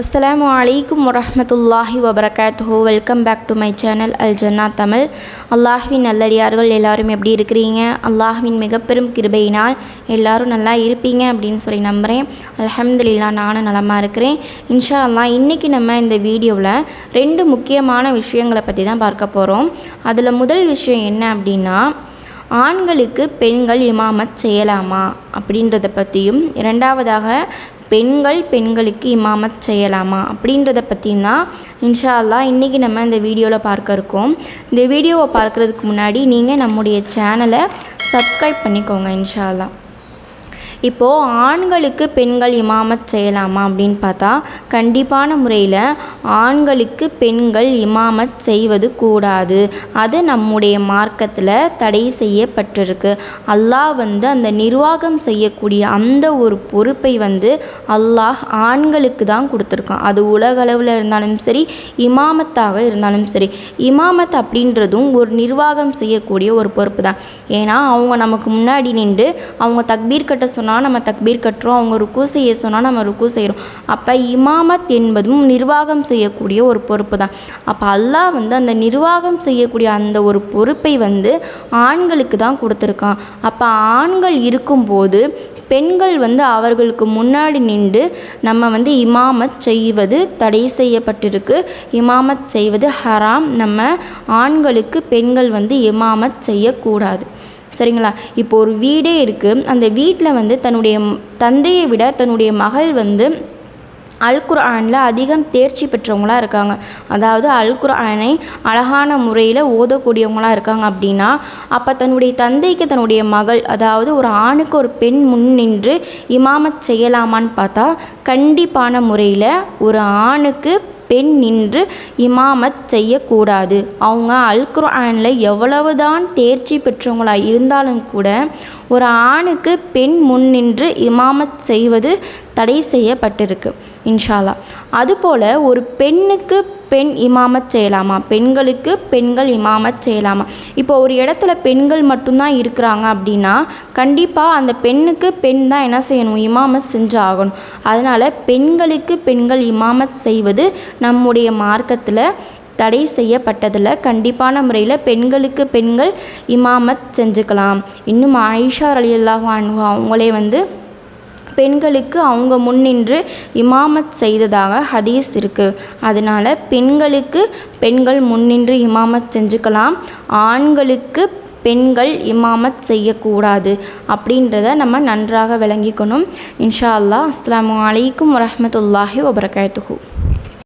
அஸ்ஸலாமு அலைக்கும் வரமத்துல்லாஹி வபரகாத்து welcome back to my channel Al Jannah Tamil அல்லாஹ்வின் நல்லடியார்கள் எல்லாரும் எப்படி இருக்கிறீங்க? அல்லாஹ்வின் மிகப்பெரும் கிருபையினால் எல்லோரும் நல்லா இருப்பீங்க அப்படின்னு சொல்லி நம்புகிறேன் அலமதுல்லா நானும் நலமாக இருக்கிறேன். இன்ஷா அல்லா இன்றைக்கி நம்ம இந்த வீடியோவில் ரெண்டு முக்கியமான விஷயங்களை பற்றி தான் பார்க்க போகிறோம் அதில் முதல் விஷயம் என்ன அப்படின்னா ஆண்களுக்கு பெண்கள் இமாமத் செய்யலாமா அப்படின்றத பற்றியும் இரண்டாவதாக பெண்கள் பெண்களுக்கு இமாமத் செய்யலாமா? அப்படின்றத பற்றியும் தான் இன்ஷா அல்லாஹ் இன்றைக்கி நம்ம இந்த வீடியோவில் பார்க்க இருக்கோம். இந்த வீடியோவை பார்க்குறதுக்கு முன்னாடி நீங்கள் நம்முடைய சேனலை சப்ஸ்கிரைப் பண்ணிக்கோங்க இன்ஷா அல்லா இப்போது ஆண்களுக்கு பெண்கள் இமாமத் செய்யலாமா அப்படின்னு பார்த்தா கண்டிப்பான முறையில் ஆண்களுக்கு பெண்கள் இமாமத் செய்வது கூடாது. அது நம்முடைய மார்க்கத்தில் தடை செய்யப்பட்டிருக்கு. அல்லாஹ் வந்து அந்த நிர்வாகம் செய்யக்கூடிய அந்த ஒரு பொறுப்பை வந்து அல்லாஹ் ஆண்களுக்கு தான் கொடுத்துருக்கான். அது உலகளவில் இருந்தாலும் சரி இமாமத்தாக இருந்தாலும் சரி. இமாமத் அப்படின்றதும் ஒரு நிர்வாகம் செய்யக்கூடிய ஒரு பொறுப்பு தான். ஏன்னா அவங்க நமக்கு முன்னாடி நின்று அவங்க தக்பீர் கட்ட சொன்னால் நம்ம தக்பீர் கட்டுறோம் அவங்க ருக்கு செய்ய சொன்னால் நம்ம ருக்கு செய்கிறோம் அப்போ இமாமத் என்பதும் நிர்வாகம் செய்யக்கூடிய ஒரு பொறுப்பு தான் அப்போ அல்லாஹ் வந்து அந்த நிர்வாகம் செய்யக்கூடிய அந்த ஒரு பொறுப்பை வந்து ஆண்களுக்கு தான் கொடுத்துருக்கான். அப்போ ஆண்கள் இருக்கும்போது பெண்கள் வந்து அவர்களுக்கு முன்னாடி நின்று நம்ம வந்து இமாமத் செய்வது தடை செய்யப்பட்டிருக்கு. இமாமத் செய்வது ஹராம். நம்ம ஆண்களுக்கு பெண்கள் வந்து இமாமத் செய்யக்கூடாது. சரிங்களா? இப்போ ஒரு வீடே இருக்குது அந்த வீட்டில் வந்து தன்னுடைய தந்தையை விட தன்னுடைய மகள் வந்து அல்குர்ஆனில் அதிகம் தேர்ச்சி பெற்றவங்களாக இருக்காங்க. அதாவது அல்குர்ஆனை அழகான முறையில் ஓதக்கூடியவங்களாக இருக்காங்க அப்படின்னா அப்போ தன்னுடைய தந்தைக்கு தன்னுடைய மகள் அதாவது ஒரு ஆணுக்கு ஒரு பெண் முன் நின்று இமாமத் செய்யலாமான்னு பார்த்தா கண்டிப்பான முறையில் ஒரு ஆணுக்கு பெண் நின்று இமாமத் செய்யக்கூடாது. அவங்க அல்குர்ஆனில் எவ்வளவுதான் எவ்வளவு தான் தேர்ச்சி பெற்றவங்களாக இருந்தாலும் கூட ஒரு ஆணுக்கு பெண் முன் நின்று இமாமத் செய்வது தடை செய்யப்பட்டிருக்கு இன்ஷால்லா அதுபோல் ஒரு பெண்ணுக்கு பெண் இமாமத் செய்யலாமா? பெண்களுக்கு பெண்கள் இமாமத் செய்யலாமா? இப்போ ஒரு இடத்துல பெண்கள் மட்டும்தான் இருக்கிறாங்க அப்படின்னா கண்டிப்பாக அந்த பெண்ணுக்கு பெண் தான் என்ன செய்யணும்? இமாமத் செஞ்சு ஆகணும் அதனால் பெண்களுக்கு பெண்கள் இமாமத் செய்வது நம்முடைய மார்க்கத்தில் தடை செய்யப்பட்டதில் கண்டிப்பான முறையில் பெண்களுக்கு பெண்கள் இமாமத் செஞ்சுக்கலாம். இன்னும் ஆயிஷா அலி அல்லாஹ் அவங்களே வந்து பெண்களுக்கு அவங்க முன்னின்று இமாமத் செய்ததாக ஹதீஸ் இருக்குது அதனால் பெண்களுக்கு பெண்கள் முன்னின்று இமாமத் செஞ்சுக்கலாம். ஆண்களுக்கு பெண்கள் இமாமத் செய்யக்கூடாது அப்படின்றத நம்ம நன்றாக விளங்கிக்கணும். இன்ஷா அல்லாஹ். அஸ்லாம் வலைக்கம் வரமத்துல்லாஹி வபரகாத்துஹூ.